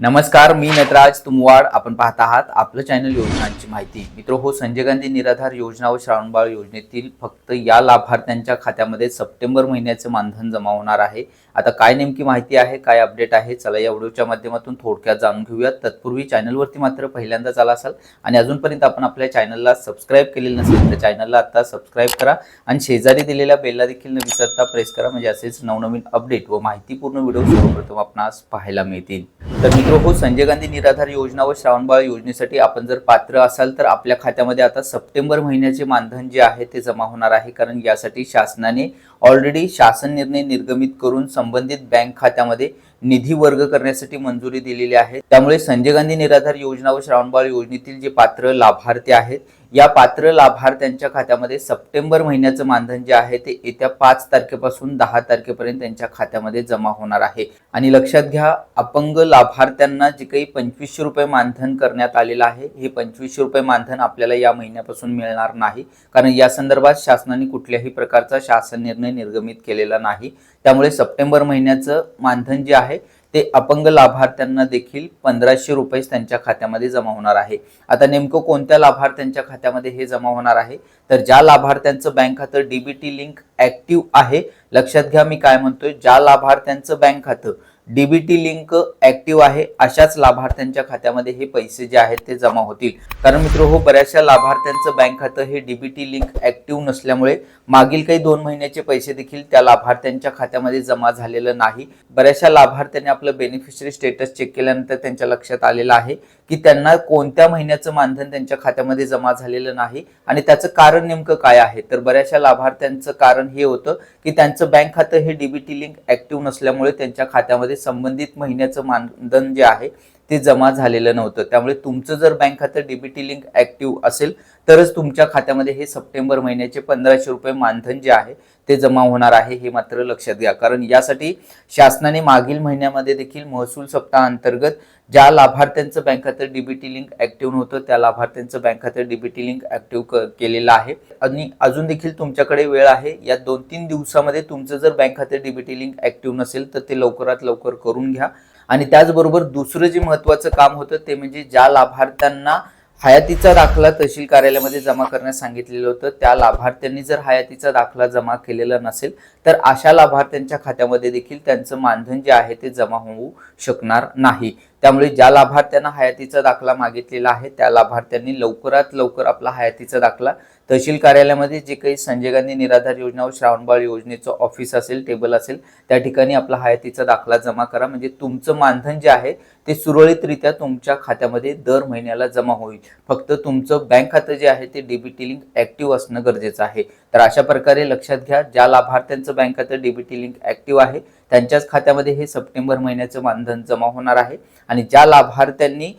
नमस्कार मी नटराज तुमवाड. आपण पाहत आहात आपलं चॅनल योजनांची माहिती. मित्र हो संजय गांधी निराधार योजना व श्रावणबाळ योजनेतील फक्त या लाभार्थ्यांच्या खात्यामध्ये सप्टेंबर महिन्याचे मानधन जमा होणार आहे. आता काय नेमकी माहिती आहे काय अपडेट आहे चला या व्हिडिओच्या माध्यमातून थोडक्यात जाणून घेऊयात. तत्पूर्वी चॅनलवरती मात्र पहिल्यांदाच आला असाल आणि अजूनपर्यंत आपण आपल्या चॅनलला सबस्क्राईब केलेलं नसेल तर चॅनलला आता सबस्क्राईब करा आणि शेजारी दिलेल्या बेलला देखील न विसरता प्रेस करा. म्हणजे असेच नवनवीन अपडेट व माहितीपूर्ण व्हिडिओ सर्वप्रथम आपणास पाहायला मिळतील. तर मित्र हो संजय गांधी निराधार योजना व श्रावणबाळ योजनेसाठी आपण जर पात्र असाल तर आपल्या खात्यामध्ये आता सप्टेंबर महिन्याचे मानधन जे आहे ते जमा होणार आहे. कारण यासाठी शासनाने ऑलरेडी शासन निर्णय निर्गमित करून संबंधित बँक खात्यामध्ये निधी वर्ग करण्यासाठी मंजुरी दिलेली आहे. त्यामुळे संजय गांधी निराधार योजना व श्रावणबाळ योजनेतील जे पात्र लाभार्थी आहेत या पात्र लाभार्थ्यांच्या खात्यामध्ये सप्टेंबर महिन्याचं मानधन जे आहे ते येत्या पाच तारखेपासून दहा तारखेपर्यंत त्यांच्या खात्यामध्ये जमा होणार आहे. आणि लक्षात घ्या अपंग लाभार्थ्यांना जे काही पंचवीसशे रुपये मानधन करण्यात आलेलं आहे हे पंचवीसशे रुपये मानधन आपल्याला या महिन्यापासून मिळणार नाही. कारण या संदर्भात शासनाने कुठल्याही प्रकारचा शासन निर्णय निर्गमित केलेला नाही. त्यामुळे सप्टेंबर महिन्याचं मानधन जे आहे ते अपंग लाभार्थ्यांना देखील पंधराशे रुपये त्यांच्या खात्यामध्ये जमा होणार आहे. आता नेमकं कोणत्या लाभार्थ्यांच्या खात्यामध्ये हे जमा होणार आहे? तर ज्या लाभार्थ्यांचं बँक खातं डीबीटी लिंक ऍक्टिव्ह आहे लक्षात घ्या मी काय म्हणतोय ज्या लाभार्थ्यांचं बँक खातं डीबीटी लिंक ऍक्टिव्ह आहे. अशाच लाभार्थ्यांच्या खात्यामध्ये हे पैसे जे आहेत ते जमा होतील. कारण मित्र हो बऱ्याचशा लाभार्थ्यांचं बँक खातं हे डीबीटी लिंक ऍक्टिव्ह नसल्यामुळे मागील काही दोन महिन्याचे पैसे देखील त्या लाभार्थ्यांच्या खात्यामध्ये जमा झालेलं नाही. बऱ्याचशा लाभार्थ्यांनी आपलं बेनिफिशरी स्टेटस चेक केल्यानंतर त्यांच्या लक्षात आलेलं आहे की त्यांना कोणत्या महिन्याचं मानधन त्यांच्या खात्यामध्ये जमा झालेलं नाही आणि त्याचं कारण नेमकं काय आहे? तर बऱ्याचशा लाभार्थ्यांचं कारण हे होतं की त्यांचं बँक खातं हे डीबीटी लिंक ऍक्टिव्ह नसल्यामुळे त्यांच्या खात्यामध्ये संबंधित महिन्याचं मानधन जे आहे ते जमा झालेलं नव्हतं. त्यामुळे तुमचं जर बँक खातं डीबीटी लिंक ऍक्टिव्ह असेल तरच तुमच्या खात्यामध्ये हे सप्टेंबर महिन्याचे पंधराशे रुपये मानधन जे आहे ते जमा होणार आहे हे मात्र लक्षात घ्या. कारण यासाठी शासनाने मागील महिन्यामध्ये देखील महसूल सप्ताह अंतर्गत ज्या लाभार्थ्यांचं बँक खातं डीबीटी लिंक ऍक्टिव्ह नव्हतं त्या लाभार्थ्यांचं बँक खातं डीबीटी लिंक ऍक्टिव्ह केलेलं आहे. आणि अजून देखील तुमच्याकडे वेळ आहे. या दोन तीन दिवसामध्ये तुमचं जर बँक खातं डीबीटी लिंक ऍक्टिव्ह नसेल तर ते लवकरात लवकर करून घ्या. आणि त्याचबरोबर दुसरं जे महत्त्वाचं काम होतं ते म्हणजे ज्या लाभार्थ्यांना हयातीचा दाखला तहसील कार्यालयामध्ये जमा करण्यास सांगितलेलं होतं त्या लाभार्थ्यांनी जर हयातीचा दाखला जमा केलेला नसेल तर अशा लाभार्थ्यांच्या खात्यामध्ये देखील त्यांचं मानधन जे आहे ते जमा होऊ शकणार नाही. त्यामुळे ज्या लाभार्थ्यांना हयातीचा दाखला मागितलेला आहे त्या लाभार्थ्यांनी लवकरात लवकर आपला हयातीचा दाखला तहसील कार्यालयामध्ये जे काही संजय गांधी निराधार योजना व श्रावणबाळ योजनेचं ऑफिस असेल टेबल असेल त्या ठिकाणी आपला हयातीचा दाखला जमा करा. म्हणजे तुमचं मानधन जे आहे ते सुरळीतरित्या तुमच्या खात्यामध्ये दर महिन्याला जमा होईल. फक्त तुमचं बँक खातं जे आहे ते डीबीटी लिंक ऍक्टिव्ह असणं गरजेचं आहे. तर अशा प्रकारे लक्षात घ्या ज्या लाभार्थ्यांचं बँक खातं डीबीटी लिंक ऍक्टिव्ह आहे त्यांच्याच खात्यामध्ये हे सप्टेंबर महिन्याचं मानधन जमा होणार आहे. आणि ज्या लाभार्थ्यांनी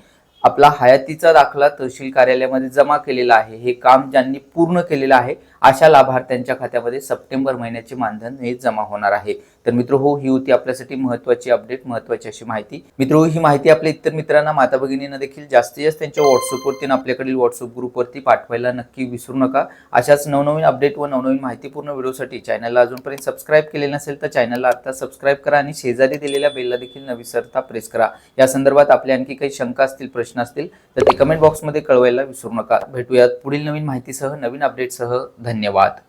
आपला हयातीचा दाखला तहसील कार्यालयामध्ये जमा केलेला आहे हे काम ज्यांनी पूर्ण केलेलं आहे अशा लाभार्थ्यांच्या खात्यामध्ये सप्टेंबर महिन्याचे मानधन हे जमा होणार आहे. तर मित्र हो ही होती आपल्यासाठी महत्वाची अपडेट महत्वाची अशी माहिती. मित्र हो, ही माहिती आपल्या इतर मित्रांना माता भगिनींना देखील जास्तीत जास्त त्यांच्या व्हॉट्सअपवरती आपल्याकडील व्हॉट्सअप ग्रुपवरती पाठवायला नक्की विसरू नका. अशाच नवनवीन अपडेट व नवनवीन माहितीपूर्ण व्हिडिओसाठी चॅनलला अजूनपर्यंत सबस्क्राईब केले नसेल तर चॅनलला आता सबस्क्राईब करा आणि शेजारी दिलेल्या बेलला देखील न विसरता प्रेस करा. या संदर्भात आपल्या आणखी काही शंका असतील प्रश्न असतील तर ते कमेंट बॉक्समध्ये कळवायला विसरू नका. भेटूयात पुढील नवीन माहितीसह नवीन अपडेटसह धन्यवाद.